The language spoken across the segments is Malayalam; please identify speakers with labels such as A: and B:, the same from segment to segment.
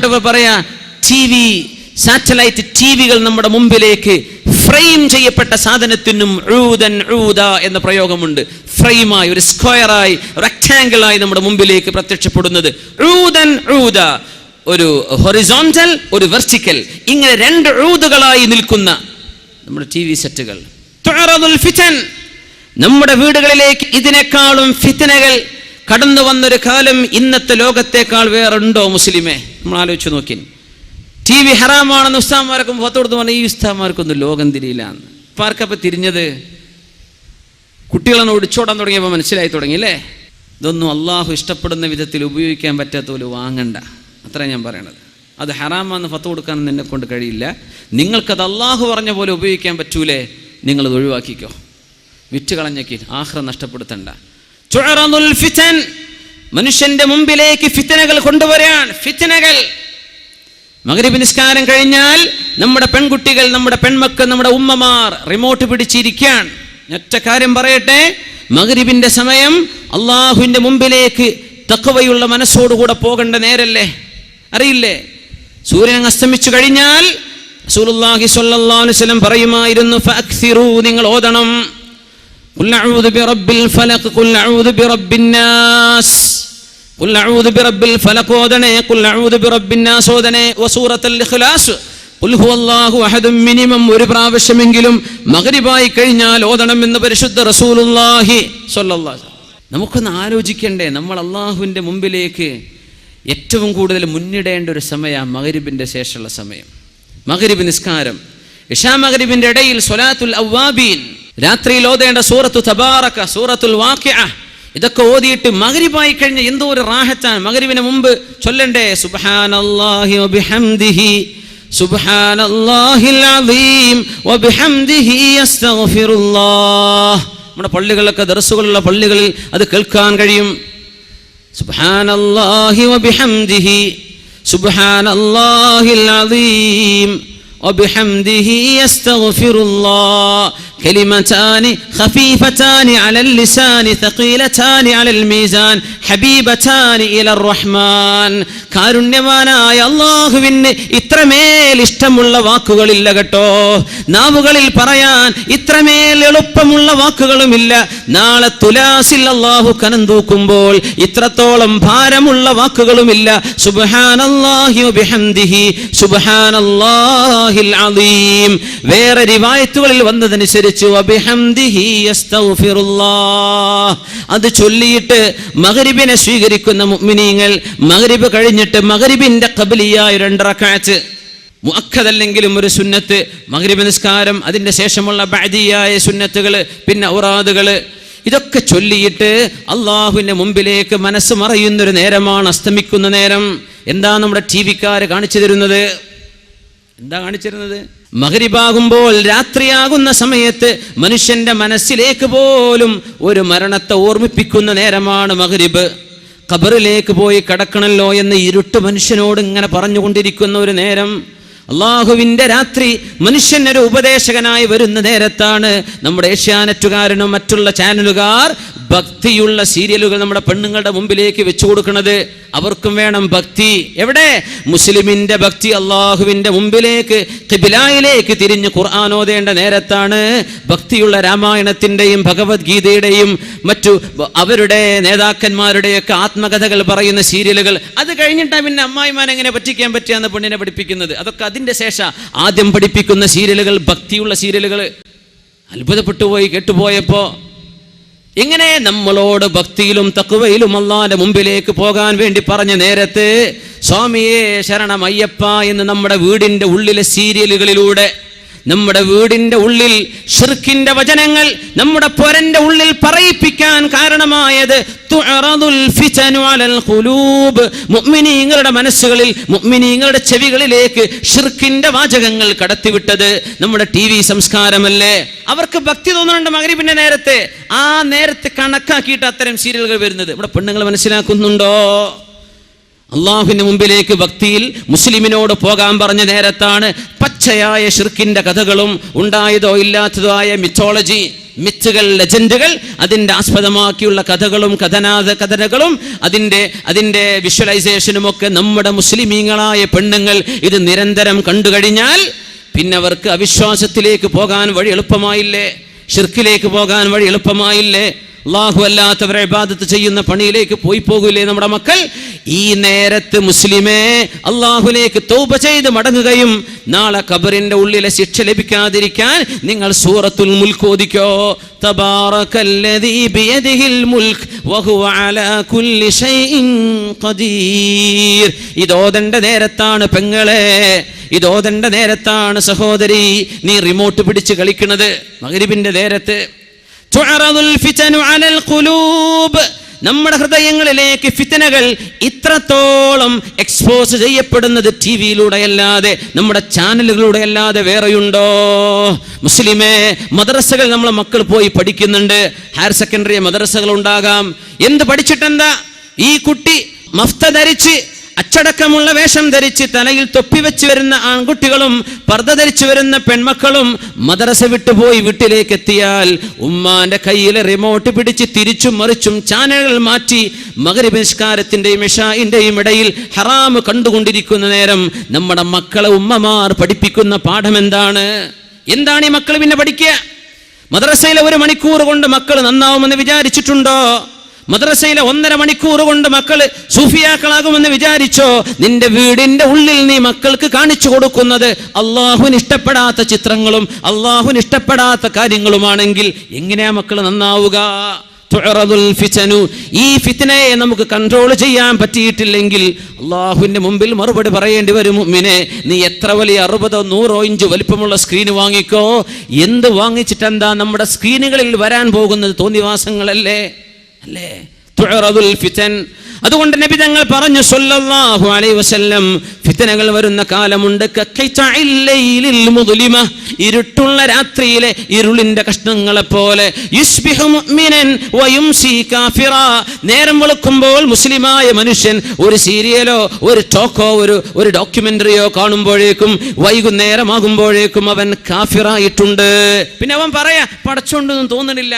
A: ബഹുമാനപ്പെട്ടവർ പറയാ ടി വി സാറ്റലൈറ്റ് ടി വികൾ നമ്മുടെ മുമ്പിലേക്ക് ഫ്രെയിം ചെയ്യപ്പെട്ട സാധനത്തിനും റൂതൻ റൂത എന്ന പ്രയോഗമുണ്ട്. ഫ്രെയിമായി ഒരു സ്ക്വയറായി റെക്ടാങ്കിളായി നമ്മുടെ മുമ്പിലേക്ക് പ്രത്യക്ഷപ്പെടുന്നത്. റൂതൻ റൂത ഒരു ഹൊറിസോണ്ടൽ ഒരു വെർട്ടിക്കൽ ഇങ്ങനെ രണ്ട് ഊതുകളായി നിൽക്കുന്ന നമ്മുടെ ടി വി സെറ്റുകൾ നമ്മുടെ വീടുകളിലേക്ക് ഇതിനേക്കാളും ഫിത്തനകൾ കടന്നു വന്നൊരു കാലം ഇന്നത്തെ ലോകത്തേക്കാൾ വേറുണ്ടോ മുസ്ലിമേ? നമ്മൾ ആലോചിച്ച് നോക്കി. ടി വി ഹറാമാണെന്ന് ഉസ്താമാർക്കും പുറത്തു കൊടുത്ത് പറഞ്ഞ ഈ ഉസ്താമാർക്കൊന്നും ലോകം തിരിയില്ല എന്ന്. ഇപ്പം ആർക്കപ്പോൾ തിരിഞ്ഞത്? കുട്ടികളെന്ന് ഒടിച്ചോടാൻ തുടങ്ങിയപ്പോൾ മനസ്സിലായി തുടങ്ങി അല്ലേ? ഇതൊന്നും അള്ളാഹു ഇഷ്ടപ്പെടുന്ന വിധത്തിൽ ഉപയോഗിക്കാൻ പറ്റാത്ത പോലെ വാങ്ങണ്ട. അത്ര ഞാൻ പറയണത്. അത് ഹറാമാന്ന് ഫത്ത് കൊടുക്കാനൊന്നും എന്നെ കൊണ്ട് കഴിയില്ല. നിങ്ങൾക്കത് അള്ളാഹു പറഞ്ഞ പോലെ ഉപയോഗിക്കാൻ പറ്റൂലേ? നിങ്ങളത് ഒഴിവാക്കിക്കോ. വിറ്റ് കളഞ്ഞേക്ക് ആഹ്റ നഷ്ടപ്പെടുത്തണ്ട. മനുഷ്യന്റെ മുമ്പിലേക്ക് ഫിത്തനകൾ കൊണ്ടുവരാൻ ഫിത്തനകൾ. മകരീബ് നിസ്കാരം കഴിഞ്ഞാൽ നമ്മുടെ പെൺകുട്ടികൾ നമ്മുടെ പെൺമക്കൾ നമ്മുടെ ഉമ്മമാർ റിമോട്ട് പിടിച്ചിരിക്കാൻ ഒറ്റ കാര്യം പറയട്ടെ മകരീബിന്റെ സമയം അള്ളാഹുവിന്റെ മുമ്പിലേക്ക് തക്കവയുള്ള മനസ്സോടുകൂടെ പോകേണ്ട നേരല്ലേ? അറിയില്ലേ? സൂര്യൻ അസ്തമിച്ചു കഴിഞ്ഞാൽ റസൂലുള്ളാഹി സ്വല്ലല്ലാഹു അലൈഹി വസല്ലം പറയുമായിരുന്നു നിങ്ങൾ ഓതണം. ഖുൽ അഊദു ബിറബ്ബിൽ ഫലഖ് ഖുൽ അഊദു നാസ്. മിനിമം ഒരു പ്രാവശ്യമെങ്കിലും മഗ്രിബായി കഴിഞ്ഞാൽ ഓതണം എന്ന് പരിശുദ്ധ വസല്ലം. നമുക്കൊന്ന് ആലോചിക്കണ്ടേ നമ്മൾ അള്ളാഹുവിന്റെ മുമ്പിലേക്ക് ഏറ്റവും കൂടുതൽ മുന്നിടേണ്ട ഒരു സമയമാണ് മകരിബിന്റെ ശേഷമുള്ള സമയം. മകരിബ് നിസ്കാരം. ഇഷാ മകരിബിന്റെ ഇടയിൽ സ്വലാത്തുൽ അവ്വാബീൻ. രാത്രിയിൽ ഓതേണ്ട സൂറത്തു തബാറക്ക സൂറത്തുൽ വാക്യ ഇതൊക്കെ ഓതിയിട്ട് മകരിവായി കഴിഞ്ഞ എന്തോ ഒരു റാഹച്ചാൻ മകരിവിന് മുമ്പ് ചൊല്ലണ്ടേ? സുബാനല്ലാഹി ഒബിഹംദിഹി അദീം ഒബിഹംദിഹി അസ്തഗ്ഫിറുല്ലാഹ്. നമ്മുടെ പള്ളികളിലൊക്കെ ദർസുകളുള്ള പള്ളികളിൽ അത് കേൾക്കാൻ കഴിയും. സുബാനല്ലാഹി വബിഹംദിഹി സുബ്ഹാനല്ലാഹിൽ അദീം وبحمده يستغفر الله كلمتان خفيفتان على اللسان ثقيلتان على الميزان حبيبتان إلى الرحمن കാരുണ്യവാനായ അള്ളാഹുവിന് ഇത്രമേൽ ഇഷ്ടമുള്ള വാക്കുകളില്ല കേട്ടോ നാവുകളിൽ പറയാൻ ഇത്രമേൽ എളുപ്പമുള്ള വാക്കുകളുമില്ല നാളെ തുലാസിൽ അള്ളാഹു കനം തൂക്കുമ്പോൾ ഇത്രത്തോളം ഭാരമുള്ള വാക്കുകളുമില്ല സുബ്ഹാനല്ലാഹി വബിഹംദിഹി സുബ്ഹാനല്ലാഹിൽ അലീം വേറെ റിവായത്തുകളിൽ വന്നതനുസരിച്ച് അത് ചൊല്ലിയിട്ട് മഗ്രിബിനെ സ്വീകരിക്കുന്ന മുഅ്മിനീങ്ങൾ മഗ്രിബ് കഴിഞ്ഞിട്ട് മഗ്രിബിന്റെ ഖബലിയായ രണ്ടറക്കാറ്റ് മുഅക്കദല്ലെങ്കിലും ഒരു സുന്നത്ത് മഗ്രിബ് നിസ്കാരം അതിന്റെ ശേഷമുള്ള ബഅദിയായ സുന്നത്തുകൾ പിന്നെ ഉറാദുകൾ ഇതൊക്കെ ചൊല്ലിയിട്ട് അള്ളാഹുവിന്റെ മുമ്പിലേക്ക് മനസ്സ് മറയുന്നൊരു നേരമാണ് അസ്തമിക്കുന്ന നേരം. എന്താ നമ്മുടെ ടി വിക്കാർ കാണിച്ചു തരുന്നത്? എന്താ കാണിച്ചിരുന്നത്? മകരിബാകുമ്പോൾ രാത്രിയാകുന്ന സമയത്ത് മനുഷ്യന്റെ മനസ്സിലേക്ക് പോലും ഒരു മരണത്തെ ഓർമ്മിപ്പിക്കുന്ന നേരമാണ് മകരിബ് ഖബറിലേക്ക് പോയി കിടക്കണല്ലോ എന്ന് ഇരുട്ട് മനുഷ്യനോട് ഇങ്ങനെ പറഞ്ഞുകൊണ്ടിരിക്കുന്ന ഒരു നേരം. അള്ളാഹുവിന്റെ രാത്രി മനുഷ്യനൊരു ഉപദേശകനായി വരുന്ന നേരത്താണ് നമ്മുടെ ഏഷ്യാനെറ്റുകാരനും മറ്റുള്ള ചാനലുകാർ ഭക്തിയുള്ള സീരിയലുകൾ നമ്മുടെ പെണ്ണുങ്ങളുടെ മുമ്പിലേക്ക് വെച്ചു കൊടുക്കുന്നത് അവർക്കും വേണം ഭക്തി. എവിടെ? മുസ്ലിമിന്റെ ഭക്തി അള്ളാഹുവിന്റെ മുമ്പിലേക്ക് കിബിലായിലേക്ക് തിരിഞ്ഞ് ഖുർആൻ ഓതേണ്ട നേരത്താണ് ഭക്തിയുള്ള രാമായണത്തിന്റെയും ഭഗവത്ഗീതയുടെയും മറ്റു അവരുടെ നേതാക്കന്മാരുടെയൊക്കെ ആത്മകഥകൾ പറയുന്ന സീരിയലുകൾ. അത് കഴിഞ്ഞിട്ടാണ് പിന്നെ അമ്മായിമാൻ എങ്ങനെ പറ്റിക്കാൻ പറ്റിയാന്ന് പെണ്ണിനെ പഠിപ്പിക്കുന്നത്. അതൊക്കെ അതിന്റെ ശേഷം ആദ്യം പഠിപ്പിക്കുന്ന സീരിയലുകൾ ഭക്തിയുള്ള സീരിയലുകൾ. അത്ഭുതപ്പെട്ടു പോയി കേട്ടുപോയപ്പോ എങ്ങനെ നമ്മളോട് ഭക്തിയിലും തക്കുവയിലും അള്ളാന്റെ മുമ്പിലേക്ക് പോകാൻ വേണ്ടി പറഞ്ഞ നേരത്തെ സ്വാമിയെ ശരണം അയ്യപ്പ എന്ന് നമ്മുടെ വീടിന്റെ ഉള്ളിലെ സീരിയലുകളിലൂടെ നമ്മുടെ വീടിന്റെ ഉള്ളിൽ ഷിർക്കിന്റെ വചനങ്ങൾ നമ്മുടെ പൊരന്റെ ഉള്ളിൽ പറയിപ്പിക്കാൻ കാരണമായത് മുഅ്മിനീങ്ങളുടെ മനസ്സുകളിൽ മുഅ്മിനീങ്ങളുടെ ചെവികളിലേക്ക് ഷിർക്കിന്റെ വാചകങ്ങൾ കടത്തിവിട്ടത് നമ്മുടെ ടി വി സംസ്കാരമല്ലേ? അവർക്ക് ഭക്തി തോന്നുന്നുണ്ട് മകരിപ്പിന്റെ നേരത്തെ. ആ നേരത്തെ കണക്കാക്കിയിട്ട് അത്തരം സീരിയലുകൾ വരുന്നത്. നമ്മുടെ പെണ്ണുങ്ങൾ മനസ്സിലാക്കുന്നുണ്ടോ? അള്ളാഹുവിന് മുമ്പിലേക്ക് ഭക്തിയിൽ മുസ്ലിമിനോട് പോകാൻ പറഞ്ഞ നേരത്താണ് പച്ചയായ ഷിർക്കിന്റെ കഥകളും ഉണ്ടായതോ ഇല്ലാത്തതോ മിത്തോളജി മിത്തുകൾ ലെജൻഡുകൾ അതിന്റെ ആസ്പദമാക്കിയുള്ള കഥകളും കഥനാഥ കഥനകളും അതിന്റെ അതിന്റെ വിഷ്വലൈസേഷനും ഒക്കെ നമ്മുടെ മുസ്ലിമീങ്ങളായ പെണ്ണുങ്ങൾ ഇത് നിരന്തരം കണ്ടു കഴിഞ്ഞാൽ പിന്നെ അവർക്ക് അവിശ്വാസത്തിലേക്ക് പോകാൻ വഴി എളുപ്പമായില്ലേ? ഷിർക്കിലേക്ക് പോകാൻ വഴി എളുപ്പമായില്ലേ? അള്ളാഹു അല്ലാത്തവരെ ഇബാദത്ത് ചെയ്യുന്ന പണിയിലേക്ക് പോയി പോകില്ലേ നമ്മുടെ മക്കൾ? ഈ നേരത്ത് മുസ്ലിമേ അള്ളാഹുലേക്ക് തൗബ ചെയ്ത് മടങ്ങുകയും നാളെ ഖബറിന്റെ ഉള്ളിലെ ശിക്ഷ ലഭിക്കാതിരിക്കാൻ നിങ്ങൾ സൂറത്തുൽ മുൽക്ക് ഓദിക്കോ തബാറകല്ലദീ ബിയദിഹിൽ മുൽക്ക് വഹുവ അലാ കുല്ലി ഷൈഇൻ ഖദീർ. ഇതോദണ്ട നേരത്താണ് പെങ്ങളെ ഇതോതണ്ട നേരത്താണ് സഹോദരി നീ റിമോട്ട് പിടിച്ച് കളിക്കുന്നത് മകരിബിന്റെ നേരത്ത്. തുഅറദുൽ ഫിതനു അലൽ ഖുലൂബ്. നമ്മുടെ ഹൃദയങ്ങളിലേക്ക് ഫിത്തനകൾ ഇത്രത്തോളം എക്സ്പോസ് ചെയ്യപ്പെടുന്നത് ടി വിയിലൂടെ അല്ലാതെ നമ്മുടെ ചാനലുകളിലൂടെ അല്ലാതെ വേറെയുണ്ടോ? മുസ്ലിമേ മദ്രസകൾ നമ്മളെ മക്കൾ പോയി പഠിക്കുന്നുണ്ട്. ഹയർ സെക്കൻഡറി മദ്രസകൾ ഉണ്ടാകാം എന്ത് പഠിച്ചിട്ടെന്താ? ഈ കുട്ടി മഫ്ത ധരിച്ച് അച്ചടക്കമുള്ള വേഷം ധരിച്ച് തലയിൽ തൊപ്പി വെച്ച് വരുന്ന ആൺകുട്ടികളും പർദ്ദ ധരിച്ചു വരുന്ന പെൺമക്കളും മദ്രസ വിട്ടുപോയി വീട്ടിലേക്ക് എത്തിയാൽ ഉമ്മാന്റെ കയ്യിലെ റിമോട്ട് പിടിച്ച് തിരിച്ചും മറിച്ചും ചാനലുകൾ മാറ്റി മകരിപരിഷ്കാരത്തിന്റെയും ഇഷായിന്റെയും ഇടയിൽ ഹറാമ് കണ്ടുകൊണ്ടിരിക്കുന്ന നേരം നമ്മുടെ മക്കളെ ഉമ്മമാർ പഠിപ്പിക്കുന്ന പാഠം എന്താണ്? എന്താണ് ഈ മക്കൾ പിന്നെ പഠിക്കുക? മദ്രസയിലെ ഒരു മണിക്കൂർ കൊണ്ട് മക്കൾ നന്നാവുമെന്ന് വിചാരിച്ചിട്ടുണ്ടോ? മദ്രസയിലെ ഒന്നര മണിക്കൂർ കൊണ്ട് മക്കൾ സൂഫിയാക്കളാകുമെന്ന് വിചാരിച്ചോ? നിന്റെ വീടിന്റെ ഉള്ളിൽ നീ മക്കൾക്ക് കാണിച്ചു കൊടുക്കുന്നത് അള്ളാഹുവിന് ഇഷ്ടപ്പെടാത്ത ചിത്രങ്ങളും അള്ളാഹുവിന് ഇഷ്ടപ്പെടാത്ത കാര്യങ്ങളുമാണെങ്കിൽ എങ്ങനെയാ മക്കൾ നന്നാവുക. ഈ ഫിത്തനയെ നമുക്ക് കൺട്രോൾ ചെയ്യാൻ പറ്റിയിട്ടില്ലെങ്കിൽ അള്ളാഹുവിന്റെ മുമ്പിൽ മറുപടി പറയേണ്ടി വരും മുമ്മിനെ. നീ എത്ര വലിയ അറുപതോ നൂറോ ഇഞ്ച് വലിപ്പമുള്ള സ്ക്രീൻ വാങ്ങിക്കോ? എന്ത് വാങ്ങിച്ചിട്ടെന്താ നമ്മുടെ സ്ക്രീനുകളിൽ വരാൻ പോകുന്നത് തോന്നിവാസങ്ങളല്ലേ? അല്ലേ? ഫിതൻ അതുകൊണ്ട് നബി തങ്ങൾ പറഞ്ഞു സല്ലല്ലാഹു അലൈഹി വസല്ലം ഫിതനകൾ വരുന്ന കാലമുണ്ട്. മുദ്ലിമ ഇരുട്ടുള്ള രാത്രിയിലെ ഇരുളിന്റെ കഷ്ണങ്ങളെ പോലെ മുഅ്മിനൻ കാഫിറ. നേരം വെളുക്കുമ്പോൾ മുസ്ലിമായ മനുഷ്യൻ ഒരു സീരിയലോ ഒരു ടോക്കോ ഒരു ഒരു ഡോക്യുമെന്ററിയോ കാണുമ്പോഴേക്കും വൈകുന്നേരമാകുമ്പോഴേക്കും അവൻ കാഫിറായിട്ടുണ്ട്. പിന്നെ അവൻ പറയാ പടച്ചോണ്ടൊന്നും തോന്നണില്ല.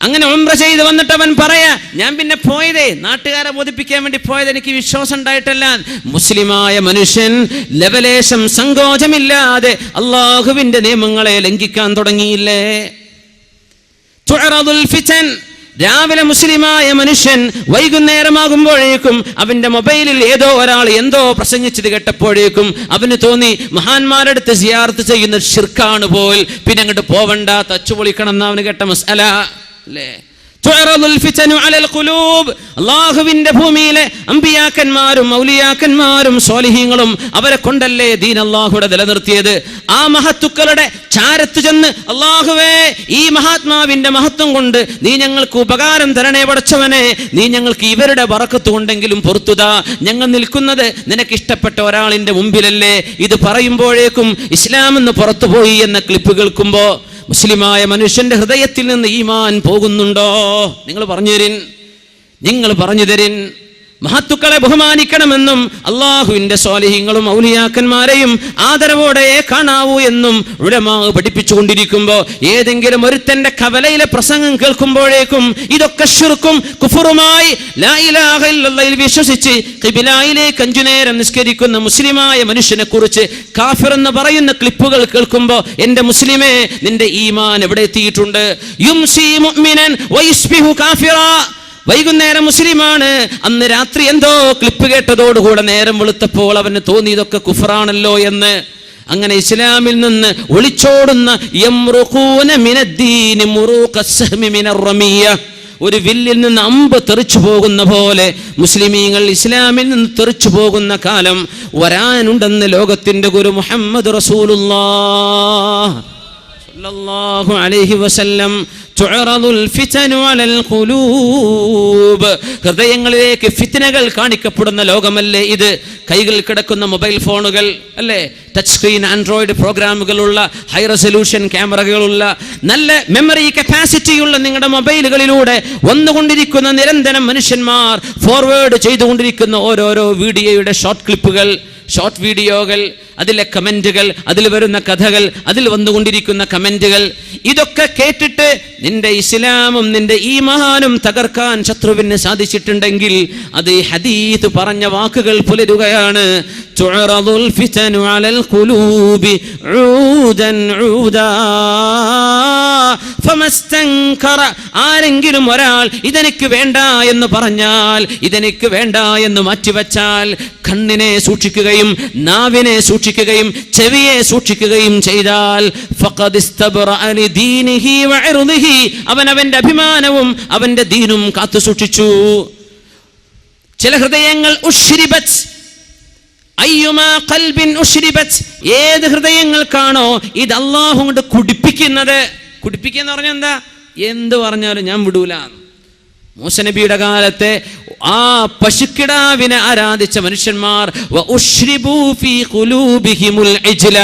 A: അങ്ങനെ ഉംറ ചെയ്ത് വന്നിട്ട് അവൻ പറയാ ഞാൻ പിന്നെ പോയതേ നാട്ടുകാരെ ബോധിപ്പിക്കാൻ വേണ്ടി പോയത് എനിക്ക് വിശ്വാസം ഉണ്ടായിട്ടല്ല. മുസ്ലിമായ മനുഷ്യൻ ലവലേശം സങ്കോചമില്ലാതെ അള്ളാഹുവിന്റെ നിയമങ്ങളെ ലംഘിക്കാൻ തുടങ്ങിയില്ലേ? ഫിതൻ രാവിലെ മുസ്ലിമായ മനുഷ്യൻ വൈകുന്നേരമാകുമ്പോഴേക്കും അവന്റെ മൊബൈലിൽ ഏതോ ഒരാൾ എന്തോ പ്രസംഗിച്ചത് കേട്ടപ്പോഴേക്കും അവന് തോന്നി മഹാന്മാരുടെ അടുത്ത് സിയാർത്ത് ചെയ്യുന്ന ഷിർക്കാണ് പോൽ പിന്നെ അങ്ങോട്ട് പോവണ്ട തച്ചു പൊളിക്കണം കേട്ട മസാല. അല്ലേ ഭൂമിയിലെ അമ്പിയാക്കന്മാരും മൗലിയാക്കന്മാരും സോലിഹീങ്ങളും അവരെ കൊണ്ടല്ലേ ദീൻ അള്ളാഹുടെ നിലനിർത്തിയത്? ആ മഹത്തുക്കളുടെ ചാരത്ത് ചെന്ന് അള്ളാഹുവേ ഈ മഹാത്മാവിന്റെ മഹത്വം കൊണ്ട് നീ ഞങ്ങൾക്ക് ഉപകാരം തരണേ പടച്ചവനെ. നീ ഞങ്ങൾക്ക് ഇവരുടെ വറക്കത്ത് കൊണ്ടെങ്കിലും പൊറത്തുതാ. ഞങ്ങൾ നിൽക്കുന്നത് നിനക്ക് ഇഷ്ടപ്പെട്ട ഒരാളിന്റെ മുമ്പിലല്ലേ. ഇത് പറയുമ്പോഴേക്കും ഇസ്ലാം എന്ന് പുറത്തുപോയി എന്ന ക്ലിപ്പ് കേൾക്കുമ്പോ മുസ്ലിമായ മനുഷ്യന്റെ ഹൃദയത്തിൽ നിന്ന് ഈമാൻ പോകുന്നുണ്ടോ? നിങ്ങൾ പറഞ്ഞു തരിൻ. നിങ്ങൾ പറഞ്ഞു തരിൻ. മഹത്തുക്കളെ ബഹുമാനിക്കണമെന്നും അള്ളാഹുവിന്റെ സ്വാലിഹ്യങ്ങളും ഔലിയാക്കന്മാരെയും ആദരവോടെ കാണാവൂ എന്നും ഉലമാ പഠിപ്പിച്ചുകൊണ്ടിരിക്കുമ്പോൾ ഏതെങ്കിലും ഒരുത്തന്റെ കവലയിലെ പ്രസംഗം കേൾക്കുമ്പോഴേക്കും ഇതൊക്കെ ഷിർക്കും കുഫുറുമായി വിശ്വസിച്ച് കിബിലായിലേക്ക് അഞ്ചു നേരം നിസ്കരിക്കുന്ന മുസ്ലിമായ മനുഷ്യനെ കുറിച്ച് കാഫിർ എന്ന് പറയുന്ന ക്ലിപ്പുകൾ കേൾക്കുമ്പോ എന്റെ മുസ്ലിമേ നിന്റെ ഈമാൻ എവിടെ എത്തിയിട്ടുണ്ട്? യുംസി മുഅ്മിനൻ വൈസ്ബിഹു കാഫിറാ. വൈകുന്നേരം മുസ്ലിമാണ്. അന്ന് രാത്രി എന്തോ ക്ലിപ്പ് കേട്ടതോടുകൂടെ നേരം വെളുത്തപ്പോൾ അവന് തോന്നി ഇതൊക്കെ കുഫറാണല്ലോ എന്ന്. അങ്ങനെ ഇസ്ലാമിൽ നിന്ന് ഒളിച്ചോടുന്ന ഒരു വില്ലിൽ നിന്ന് അമ്പ് തെറിച്ചു പോകുന്ന പോലെ മുസ്ലിമീങ്ങൾ ഇസ്ലാമിൽ നിന്ന് തെറിച്ചു പോകുന്ന കാലം വരാനുണ്ടെന്ന് ലോകത്തിന്റെ ഗുരു മുഹമ്മദ് റസൂലുള്ള അലൈഹി വസല്ലം ഹൃദയങ്ങളിലേക്ക് ഫിത്നകൾ കാണിക്കപ്പെടുന്ന ലോകമല്ലേ ഇത്? കൈകളിൽ കിടക്കുന്ന മൊബൈൽ ഫോണുകൾ അല്ലേ? ടച്ച് സ്ക്രീൻ ആൻഡ്രോയിഡ് പ്രോഗ്രാമുകളുള്ള ഹൈ റെസൊല്യൂഷൻ ക്യാമറകളുള്ള നല്ല മെമ്മറി കപ്പാസിറ്റിയുള്ള നിങ്ങളുടെ മൊബൈലുകളിലൂടെ വന്നുകൊണ്ടിരിക്കുന്ന നിരന്തരം മനുഷ്യന്മാർ ഫോർവേഡ് ചെയ്തുകൊണ്ടിരിക്കുന്ന ഓരോരോ വീഡിയോയുടെ ഷോർട്ട് ക്ലിപ്പുകൾ ഷോർട്ട് വീഡിയോകൾ അതിലെ കമന്റുകൾ അതിൽ വരുന്ന കഥകൾ അതിൽ വന്നുകൊണ്ടിരിക്കുന്ന കമന്റുകൾ ഇതൊക്കെ കേട്ടിട്ട് നിന്റെ ഇസ്ലാമും നിന്റെ ഈ മഹാനും തകർക്കാൻ ശത്രുവിന് സാധിച്ചിട്ടുണ്ടെങ്കിൽ അത് ഈ ഹദീത്ത് പറഞ്ഞ വാക്കുകൾ പുലരുകയാണ്. ആരെങ്കിലും ഒരാൾ ഇതെനിക്ക് വേണ്ട എന്ന് പറഞ്ഞാൽ ഇതെനിക്ക് വേണ്ട എന്ന് മാറ്റിവെച്ചാൽ കണ്ണിനെ സൂക്ഷിക്കുകയും നാവിനെ സൂക്ഷിക്കുകയും ചെവിയെ സൂക്ഷിക്കുകയും ചെയ്താൽ അവൻ അവന്റെ അഭിമാനവും അവന്റെ ദീനും കാത്തു സൂക്ഷിച്ചു. ചില ഹൃദയങ്ങൾ ഉഷ്രിബത്ത് ഏത് ഹൃദയങ്ങൾക്കാണോ ഇത് അള്ളാഹു കൊണ്ട് കുടിപ്പിക്കുന്നത്? കുടിപ്പിക്കുക എന്ന് പറഞ്ഞാൽ എന്താ? എന്ത് പറഞ്ഞാലും ഞാൻ വിടൂല. മൂസനബിയുടെ കാലത്തെ ആ പശുക്കിടാവിനെ ആരാധിച്ച മനുഷ്യന്മാർ എന്ത് തോന്നിയ ഫീ ഖുലൂബിഹിമുൽ ഇജ്ല.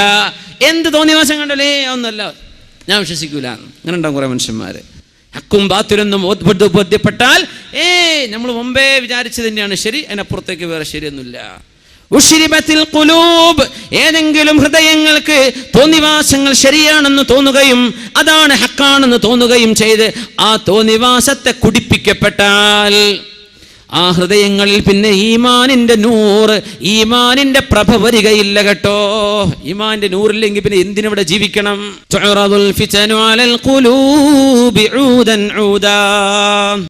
A: എന്ത് തോന്നിവാസം കണ്ടല്ലേ? ഒന്നല്ല ഞാൻ വിശ്വസിക്കൂല. അങ്ങനെ ഉണ്ടാവും കുറെ മനുഷ്യന്മാര്. ഹക്കും ബാത്തിലൊന്നും ബോധ്യ- ബോധ്യപ്പെട്ടാൽ ഏ നമ്മൾ മുമ്പേ വിചാരിച്ചു തന്നെയാണ്. ശരി അതിനപ്പുറത്തേക്ക് വേറെ ശരിയൊന്നുമില്ല. കുലൂബ് ഏതെങ്കിലും ഹൃദയങ്ങൾക്ക് തോന്നിവാസങ്ങൾ ശരിയാണെന്ന് തോന്നുകയും അതാണ് ഹക്കാണെന്ന് തോന്നുകയും ചെയ്ത് ആ തോന്നിവാസത്തെ കുടിപ്പിക്കപ്പെട്ടാൽ ആ ഹൃദയങ്ങളിൽ പിന്നെ ഈമാനിന്റെ നൂറ് ഈമാനിന്റെ പ്രഭ വരികയില്ല കേട്ടോ. ഈമാന്റെ നൂറില്ലെങ്കിൽ പിന്നെ എന്തിനിവിടെ ജീവിക്കണം?